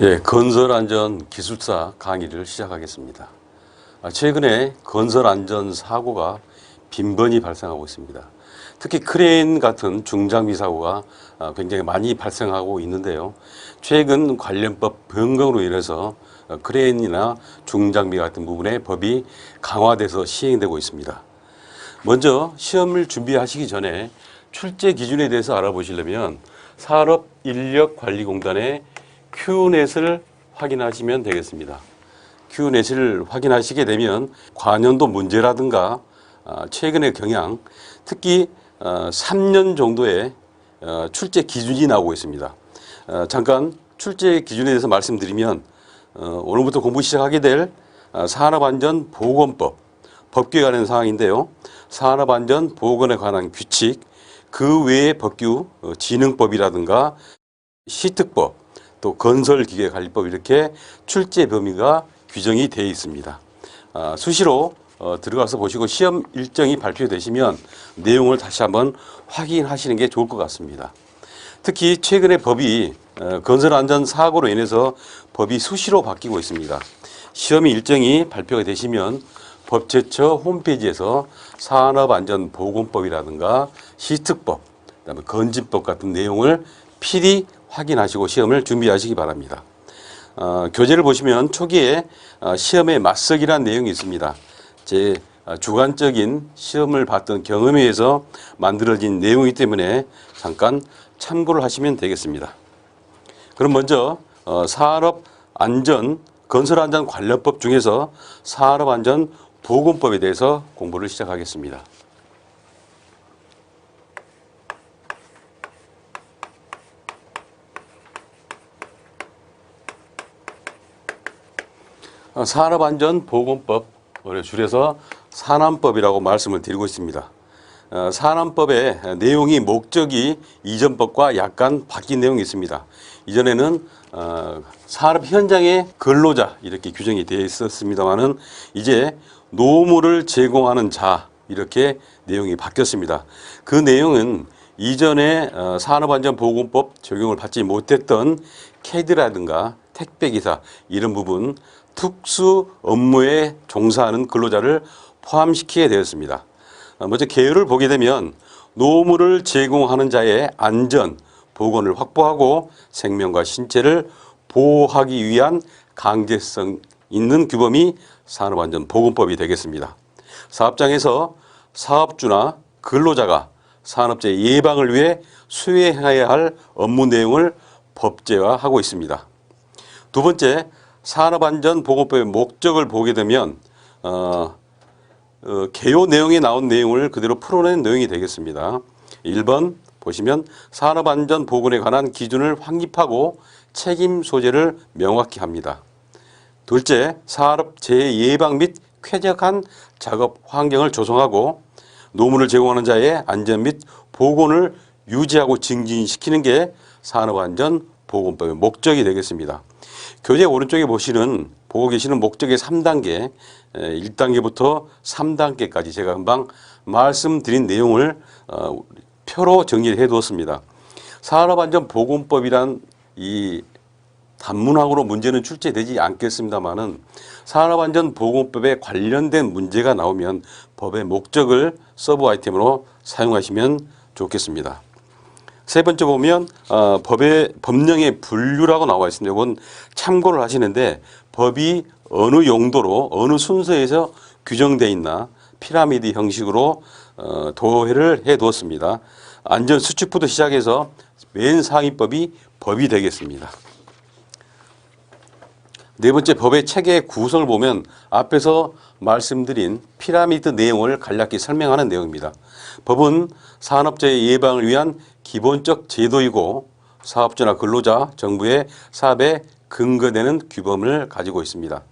예, 건설안전 기술사 강의를 시작하겠습니다. 아, 최근에 건설안전 사고가 빈번히 발생하고 있습니다. 특히 크레인 같은 중장비 사고가 아, 굉장히 많이 발생하고 있는데요. 최근 관련법 변경으로 인해서 어, 크레인이나 중장비 같은 부분에 법이 강화돼서 시행되고 있습니다. 먼저 시험을 준비하시기 전에 출제 기준에 대해서 알아보시려면 산업인력관리공단의 큐넷을 확인하시면 되겠습니다. 큐넷을 확인하시게 되면 관연도 문제라든가 아, 최근의 경향, 특히 어, 3년 정도의 어, 출제 기준이 나오고 있습니다. 어, 잠깐 출제 기준에 대해서 말씀드리면 어, 오늘부터 공부 시작하게 될 아, 산업안전보건법 법규에 관한 사항인데요. 산업안전보건에 관한 규칙, 그 외의 법규, 어, 진흥법이라든가 시특법, 또 건설기계관리법 이렇게 출제 범위가 규정이 되어 있습니다. 아, 수시로 어, 들어가서 보시고 시험 일정이 발표되시면 내용을 다시 한번 확인하시는 게 좋을 것 같습니다. 특히 최근에 법이 어, 건설안전 사고로 인해서 법이 수시로 바뀌고 있습니다. 시험 일정이 발표가 되시면 법제처 홈페이지에서 산업안전보건법이라든가 시특법, 그다음에 건진법 같은 내용을 필히 확인하시고 시험을 준비하시기 바랍니다. 어, 교재를 보시면 초기에 어, 시험에 맞서기란 내용이 있습니다. 제 어, 주관적인 시험을 봤던 경험에 의해서 만들어진 내용이기 때문에 잠깐 참고를 하시면 되겠습니다. 그럼 먼저 어, 산업안전 건설안전 관련법 중에서 산업안전 보건법에 대해서 공부를 시작하겠습니다. 산업안전보건법, 우리 줄여서 산안법이라고 말씀을 드리고 있습니다. 어, 산안법의 내용이 목적이 이전 법과 약간 바뀐 내용이 있습니다. 이전에는 어, 산업 현장의 근로자 이렇게 규정이 되어 있었습니다만은 이제 노무를 제공하는 자 이렇게 내용이 바뀌었습니다. 그 내용은 이전에 어, 산업안전보건법 적용을 받지 못했던 캐드라든가 택배기사 이런 부분 특수 업무에 종사하는 근로자를 포함시키게 되었습니다. 어, 먼저 개요를 보게 되면 노무를 제공하는 자의 안전, 보건을 확보하고 생명과 신체를 보호하기 위한 강제성 있는 규범이 산업안전보건법이 되겠습니다. 사업장에서 사업주나 근로자가 산업재해 예방을 위해 수행해야 할 업무 내용을 법제화하고 있습니다. 두 번째, 산업안전보건법의 목적을 보게 되면 어, 어, 개요 내용에 나온 내용을 그대로 풀어낸 내용이 되겠습니다. 1번 보시면 산업안전보건에 관한 기준을 확립하고 책임 소재를 명확히 합니다. 둘째, 산업재해 예방 및 쾌적한 작업 환경을 조성하고 노무를 제공하는 자의 안전 및 보건을 유지하고 증진시키는 게 산업안전보건법의 목적이 되겠습니다. 교재 오른쪽에 보시는 보고 계시는 목적의 3단계, 1단계부터 3단계까지 제가 금방 말씀드린 내용을 어, 표로 정리를 해 두었습니다. 산업안전보건법이란 이 단문학으로 문제는 출제되지 않겠습니다만은 산업안전보건법에 관련된 문제가 나오면 법의 목적을 서브 아이템으로 사용하시면 좋겠습니다. 세 번째 보면 어, 법의 법령의 분류라고 나와 있습니다. 이건 참고를 하시는데 법이 어느 용도로 어느 순서에서 규정되어 있나 피라미드 형식으로 어, 도해를 해 두었습니다. 안전 수칙부터 시작해서 맨 상위법이 법이 되겠습니다. 네 번째 법의 체계 구성을 보면 앞에서 말씀드린 피라미드 내용을 간략히 설명하는 내용입니다. 법은 산업재해 예방을 위한 기본적 제도이고 사업주나 근로자, 정부의 사업에 근거되는 규범을 가지고 있습니다.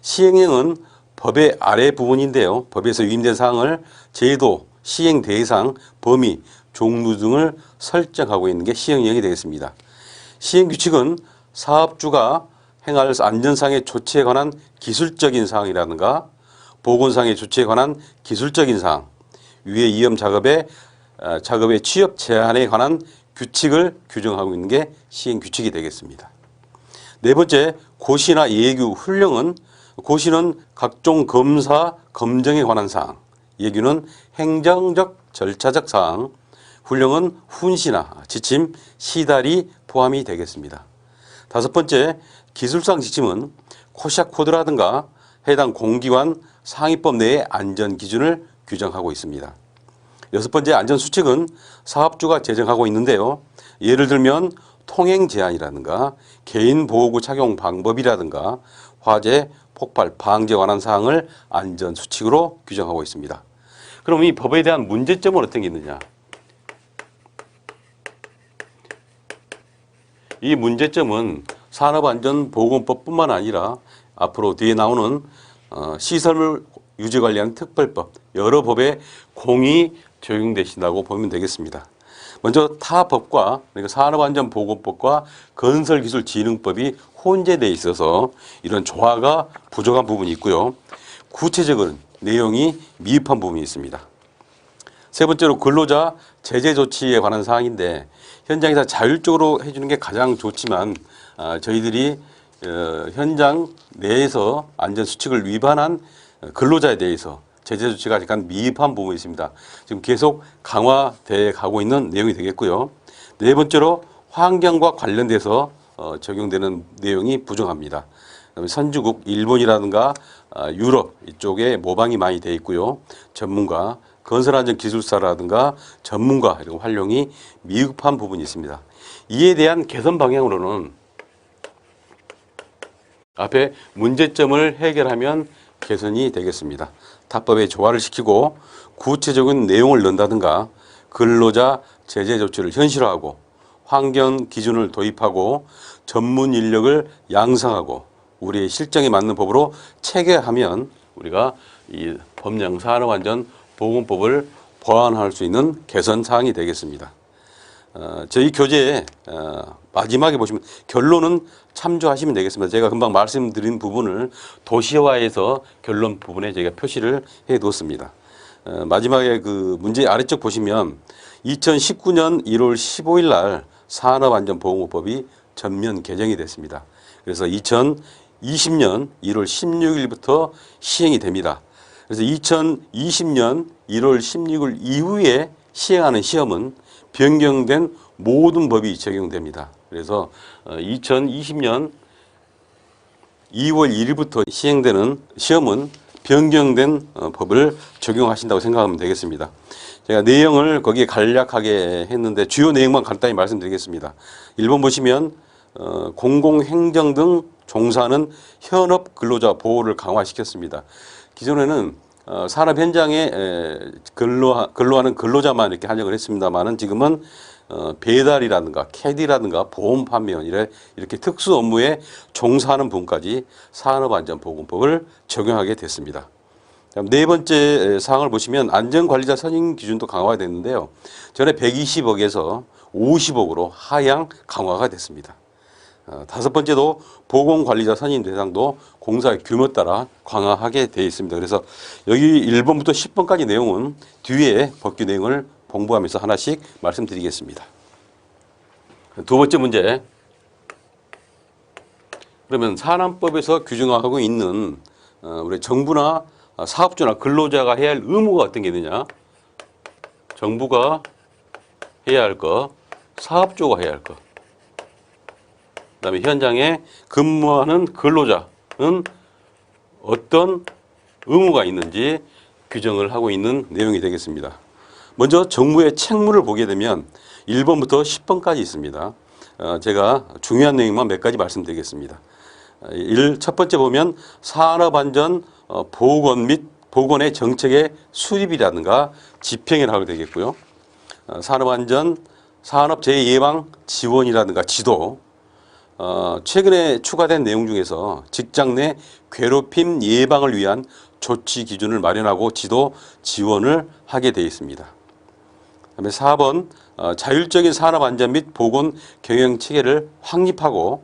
시행령은 법의 아래 부분인데요. 법에서 위임된 사항을 제도, 시행 대상, 범위, 종류 등을 설정하고 있는 게 시행령이 되겠습니다. 시행 규칙은 사업주가 행할 안전상의 조치에 관한 기술적인 사항이라든가 보건상의 조치에 관한 기술적인 사항, 위해 이염 작업의 어, 작업의 취업 제한에 관한 규칙을 규정하고 있는 게 시행 규칙이 되겠습니다. 네 번째 고시나 예규 훈령은 고시는 각종 검사 검정에 관한 사항, 예규는 행정적 절차적 사항, 훈령은 훈시나 지침, 시달이 포함이 되겠습니다. 다섯 번째 기술상 지침은 코시아 코드라든가 해당 공기관 상위법 내의 안전 기준을 규정하고 있습니다. 여섯 번째 안전 수칙은 사업주가 제정하고 있는데요. 예를 들면 통행 제한이라든가 개인 보호구 착용 방법이라든가 화재, 폭발, 방지에 관한 사항을 안전 수칙으로 규정하고 있습니다. 그럼 이 법에 대한 문제점은 어떤 게 있느냐? 이 문제점은 산업안전보건법뿐만 아니라 앞으로 뒤에 나오는 어, 시설물 유지 관리하는 특별법 여러 법에 공이 적용되신다고 보면 되겠습니다. 먼저 타 법과 그러니까 산업안전보건법과 건설기술진흥법이 혼재돼 있어서 이런 조화가 부족한 부분이 있고요. 구체적인 내용이 미흡한 부분이 있습니다. 세 번째로 근로자 제재 조치에 관한 사항인데 현장에서 자율적으로 해주는 게 가장 좋지만 아, 저희들이 어, 현장 내에서 안전 수칙을 위반한 근로자에 대해서 제재 조치가 약간 미흡한 부분이 있습니다. 지금 계속 강화돼 가고 있는 내용이 되겠고요. 네 번째로 환경과 관련돼서 어, 적용되는 내용이. 그다음에 선주국 일본이라든가 아, 유럽 이쪽에 모방이 많이 돼 있고요. 전문가 건설안전기술사라든가 전문가 활용이 미흡한 부분이 있습니다. 이에 대한 개선 방향으로는 앞에 문제점을 해결하면 개선이 되겠습니다. 타법에 조화를 시키고 구체적인 내용을 넣는다든가 근로자 제재 조치를 현실화하고 환경 기준을 도입하고 전문 인력을 양성하고 우리의 실정에 맞는 법으로 체계하면 우리가 이 법령 산업안전 보건법을 보완할 수 있는 개선 사항이 되겠습니다. 어, 저희 교재에 어, 마지막에 보시면 결론은 참조하시면 되겠습니다. 제가 금방 말씀드린 부분을 도시화해서 결론 부분에 제가 표시를 해 두었습니다. 어, 마지막에 그 문제 아래쪽 보시면 2019년 1월 15일 날 산업안전보건법이 전면 개정이 됐습니다. 그래서 2020년 1월 16일부터 시행이 됩니다. 그래서 2020년 1월 16일 이후에 시행하는 시험은 변경된 모든 법이 적용됩니다. 그래서 2020년 2월 1일부터 시행되는 시험은 변경된 어, 법을 적용하신다고 생각하면 되겠습니다. 제가 내용을 거기에 간략하게 했는데 주요 내용만 간단히 말씀드리겠습니다. 1번 보시면 어, 공공행정 등 종사하는 현업 근로자 보호를 강화시켰습니다. 기존에는 어, 산업 현장에 에, 근로 근로하는 근로자만 이렇게 한정을 했습니다만은 지금은 어, 배달이라든가 캐디라든가 보험 판매원 이래 이렇게 특수 업무에 종사하는 분까지 산업안전보건법을 적용하게 됐습니다. 네 번째 사항을 보시면 안전관리자 선임 기준도 강화가 됐는데요. 전에 120억에서 50억으로 하향 강화가 됐습니다. 어, 다섯 번째도 보건관리자 선임 대상도 공사 규모 따라 강화하게 되어 있습니다. 그래서 여기 1번부터 10번까지 내용은 뒤에 법규 내용을 공부하면서 하나씩 말씀드리겠습니다. 두 번째 문제. 그러면 산안법에서 규정하고 있는 어, 우리 정부나 사업주나 근로자가 해야 할 의무가 어떤 게 있느냐? 정부가 해야 할 거, 사업주가 해야 할 거. 그다음에 현장에 근무하는 근로자는 어떤 의무가 있는지 규정을 하고 있는 내용이 되겠습니다. 먼저 정부의 책무를 보게 되면 1번부터 10번까지 있습니다. 어, 제가 중요한 내용만 몇 가지 말씀드리겠습니다. 어, 일, 첫 번째 보면 산업안전 어, 보건 및 보건의 정책의 수립이라든가 하게 되겠고요. 어, 산업안전 산업 재해 예방 지원이라든가 지도 어, 최근에 추가된 내용 중에서 직장 내 괴롭힘 예방을 위한 조치 기준을 마련하고 지도 지원을 하게 되어 있습니다. 그다음에 4번 어, 자율적인 산업 안전 및 보건 경영 체계를 확립하고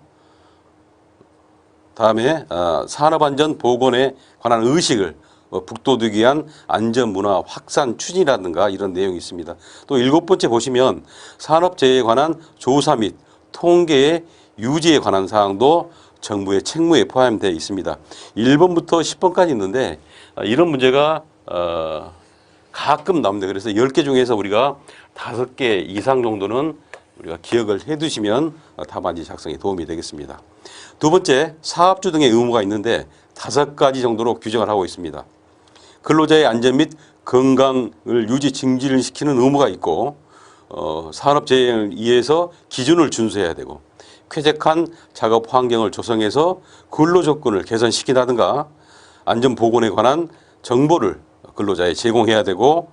다음에 어, 산업 안전 보건에 관한 의식을 어, 북돋우기 위한 안전 문화 확산 추진이라든가 이런 내용이 있습니다. 또 일곱 번째 보시면 산업재해에 관한 조사 및 통계의 유지에 관한 사항도 정부의 책무에 포함되어 있습니다. 1번부터 10번까지 있는데 아, 이런 문제가 어, 가끔 나옵니다. 그래서 10개 중에서 우리가 5개 이상 정도는 우리가 기억을 해 두시면 어, 답안지 작성에 도움이 되겠습니다. 두 번째, 사업주 등의 의무가 있는데 다섯 가지 정도로 규정을 하고 있습니다. 근로자의 안전 및 건강을 유지 증진을 시키는 의무가 있고 어, 산업재해를 위해서 기준을 준수해야 되고 쾌적한 작업 환경을 조성해서 근로 조건을 개선시키다든가 안전 보건에 관한 정보를 근로자에 제공해야 되고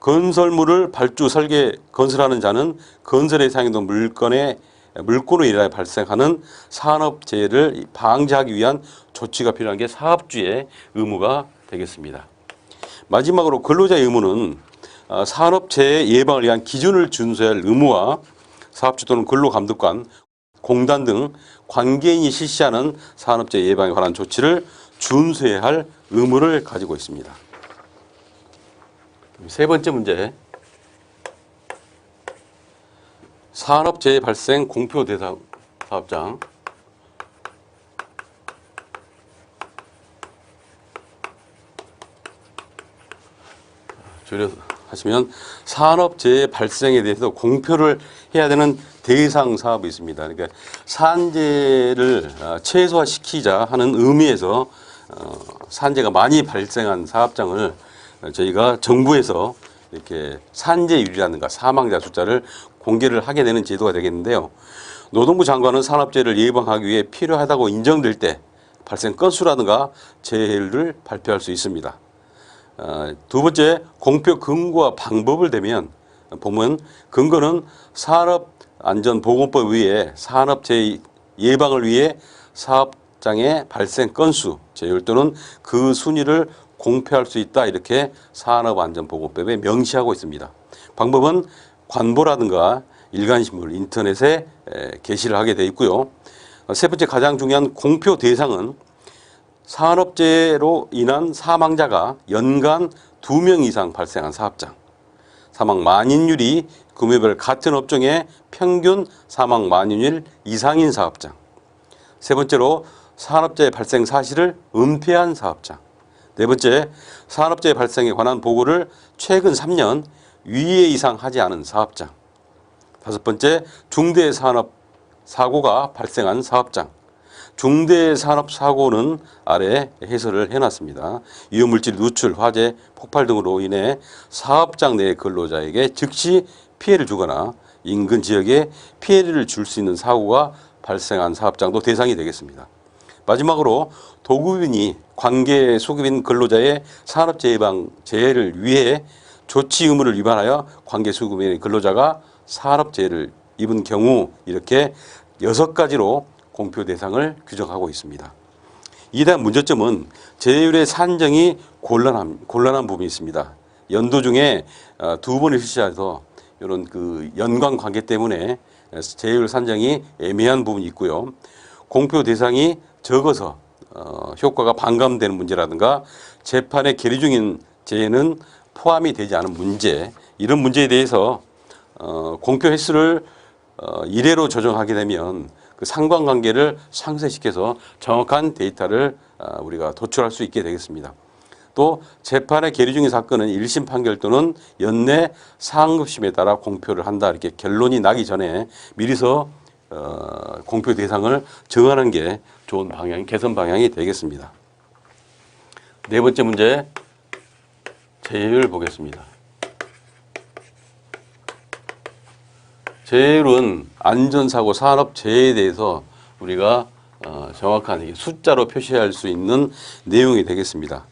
건설물을 발주 설계 건설하는 자는 건설에 사용된 물건의 물건으로 인하여 발생하는 산업재해를 방지하기 위한 조치가 필요한 게 사업주의 의무가 되겠습니다. 마지막으로 근로자의 의무는 어, 산업재해 예방을 위한 기준을 준수해야 할 의무와 사업주 또는 근로감독관, 공단 등 관계인이 실시하는 산업재해 예방에 관한 조치를 준수해야 할 의무를 가지고 있습니다. 세 번째 문제. 산업재해 발생 공표 대사 사업장. 줄여서 하시면 산업재해 발생에 대해서 공표를 해야 되는 대상 사업이 있습니다. 그러니까 산재를 어, 최소화시키자 하는 의미에서 어, 산재가 많이 발생한 사업장을 저희가 정부에서 이렇게 산재율이라든가 사망자 숫자를 공개를 하게 되는 제도가 되겠는데요. 노동부 장관은 산업재해를 예방하기 위해 필요하다고 인정될 때 발생 건수라든가 재해를 발표할 수 있습니다. 어, 두 번째 공표 근거와 방법을 대면 보면 근거는 산업안전보건법 위에 산업재해 예방을 위해 사업장의 발생 건수, 재율 또는 그 순위를 공표할 수 있다 이렇게 산업안전보건법에 명시하고 있습니다. 방법은 관보라든가 일간신문, 인터넷에 에, 게시를 하게 돼 있고요. 어, 세 번째 가장 중요한 공표 대상은 산업재해로 인한 사망자가 연간 두명 이상 발생한 사업장, 사망 만인율이 금요별 같은 업종의 평균 사망 만인율 이상인 사업장, 세 번째로 산업재해 발생 사실을 은폐한 사업장, 네 번째 산업재해 발생에 관한 보고를 최근 3년 위에 이상 하지 않은 사업장, 다섯 번째 중대 산업 사고가 발생한 사업장, 중대 산업 사고는 아래 해설을 해놨습니다. 위험물질 누출, 화재, 폭발 등으로 인해 사업장 내 근로자에게 즉시 피해를 주거나 인근 지역에 피해를 줄 수 있는 사고가 발생한 사업장도 대상이 되겠습니다. 마지막으로 도급인이 관계 소급인 근로자의 산업재해 예방 재해를 위해 조치 의무를 위반하여 관계 소급인 근로자가 산업재해를 입은 경우 이렇게 여섯 가지로 공표 대상을 규정하고 있습니다. 이단 문제점은 재율의 산정이 곤란한, 곤란한 부분이 있습니다. 연도 중에 어, 두 번을 실시해서 이런 그 연관 관계 때문에 재율 산정이 애매한 부분이 있고요. 공표 대상이 적어서 어, 효과가 반감되는 문제라든가 재판에 계류 중인 재해는 포함이 되지 않은 문제 이런 문제에 대해서 어, 공표 횟수를 어, 이례로 조정하게 되면 그 상관관계를 상쇄시켜서 정확한 데이터를 어, 우리가 도출할 수 있게 되겠습니다. 또 재판에 계류 중인 사건은 1심 판결 또는 연내 상급심에 따라 공표를 한다 이렇게 결론이 나기 전에 미리서 어, 공표 대상을 정하는 게 좋은 방향, 개선 방향이 되겠습니다. 네 번째 문제 재율 보겠습니다. 재율은 안전사고 산업재해에 대해서 우리가 어, 정확한 숫자로 표시할 수 있는 내용이 되겠습니다.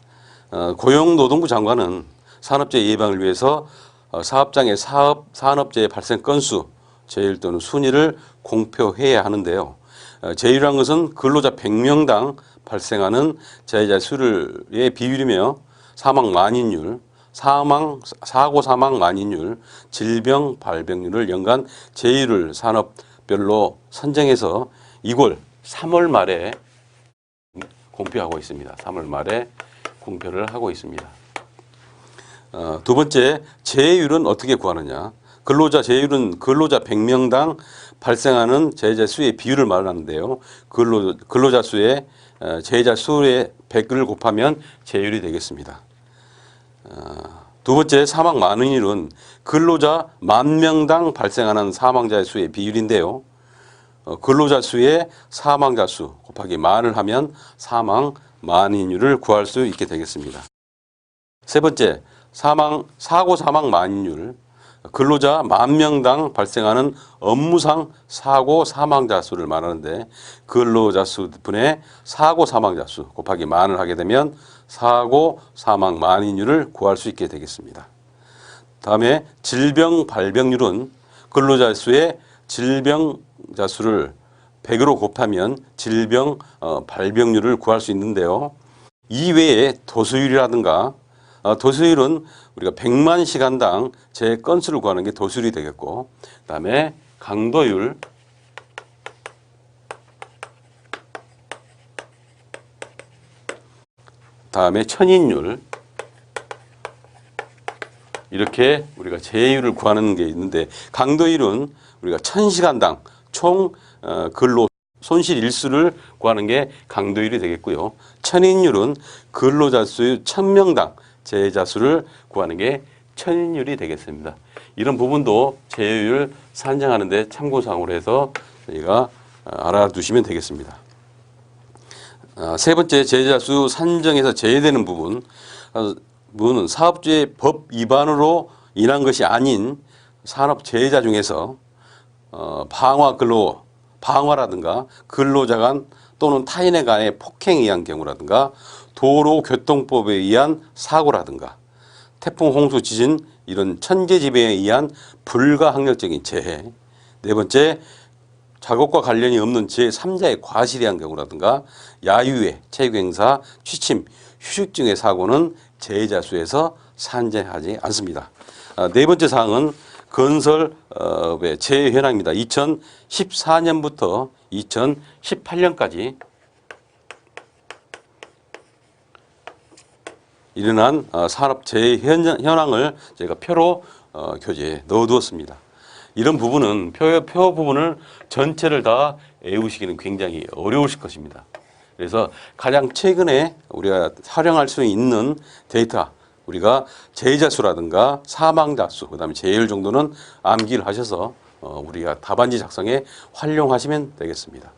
어, 고용노동부 장관은 산업재해 예방을 위해서 어, 사업장의 사업, 산업재해 발생 건수, 재율 또는 순위를 공표해야 하는데요. 어, 재율이란 것은 근로자 100명당 발생하는 재해자 수의 비율이며 사망 만인율, 사망 사고 사망 만인율, 질병 발병률을 연간 제휴를 산업별로 선정해서 이걸 3월 말에 공표하고 있습니다. 3월 말에 공표를 하고 있습니다. 어, 두 번째, 재율은 어떻게 구하느냐? 근로자 재율은 근로자 100명당 발생하는 재해자 수의 비율을 말하는데요. 근로, 근로자 수의 어, 재해자 수의 100을 곱하면 재율이 되겠습니다. 어, 두 번째 사망 만원율은 근로자 만 명당 발생하는 사망자의 수의 비율인데요. 어, 근로자 수의 사망자 수 곱하기 만을 하면 사망 만인율을 구할 수 있게 되겠습니다. 세 번째, 사망 사고 사망 만인율 근로자 만 명당 발생하는 업무상 사고 사망자 수를 말하는데 근로자 수 분의 사고 사망자 수 곱하기 만을 하게 되면 사고 사망 만인율을 구할 수 있게 되겠습니다. 다음에 질병 발병률은 근로자 수의 질병자 수를 100으로 곱하면 질병 어, 발병률을 구할 수 있는데요. 이외에 도수율이라든가 어, 도수율은 우리가 100만 시간당 제 건수를 구하는 게 도수율이 되겠고 그다음에 강도율 다음에 천인율 이렇게 우리가 제율을 구하는 게 있는데 강도율은 우리가 천 시간당 총 어, 근로 손실 일수를 구하는 게 강도율이 되겠고요. 천인율은 근로자 수 천명당 재해자 수를 구하는 게 천인율이 되겠습니다. 이런 부분도 재율 산정하는 데 참고사항으로 해서 저희가 어, 알아두시면 되겠습니다. 아, 세 번째 재해자 수 산정에서 제외되는 부분 어, 부분은 사업주의 법 위반으로 인한 것이 아닌 산업 재해자 중에서 어, 방화 근로 방화라든가 근로자 간 또는 타인에 간의 폭행에 의한 경우라든가 도로교통법에 의한 사고라든가 태풍, 홍수, 지진 이런 천재지변에 의한 불가항력적인 재해 네 번째 작업과 관련이 없는 제3자의 과실에 의한 경우라든가 야유회, 체육행사, 취침, 휴식 등의 사고는 재해자 수에서 산정하지 않습니다. 아, 네 번째 사항은 건설의 재해 현황입니다. 2014년부터 2018년까지 일어난 어, 산업 재해 현- 현황을 저희가 표로 어, 교재에 넣어두었습니다. 이런 부분은 표, 표 부분을 전체를 다 외우시기는 굉장히 어려우실 것입니다. 그래서 가장 최근에 우리가 활용할 수 있는 데이터 우리가 재해자 수라든가 사망자 수 그다음에 재율 정도는 암기를 하셔서 어, 우리가 답안지 작성에 활용하시면 되겠습니다.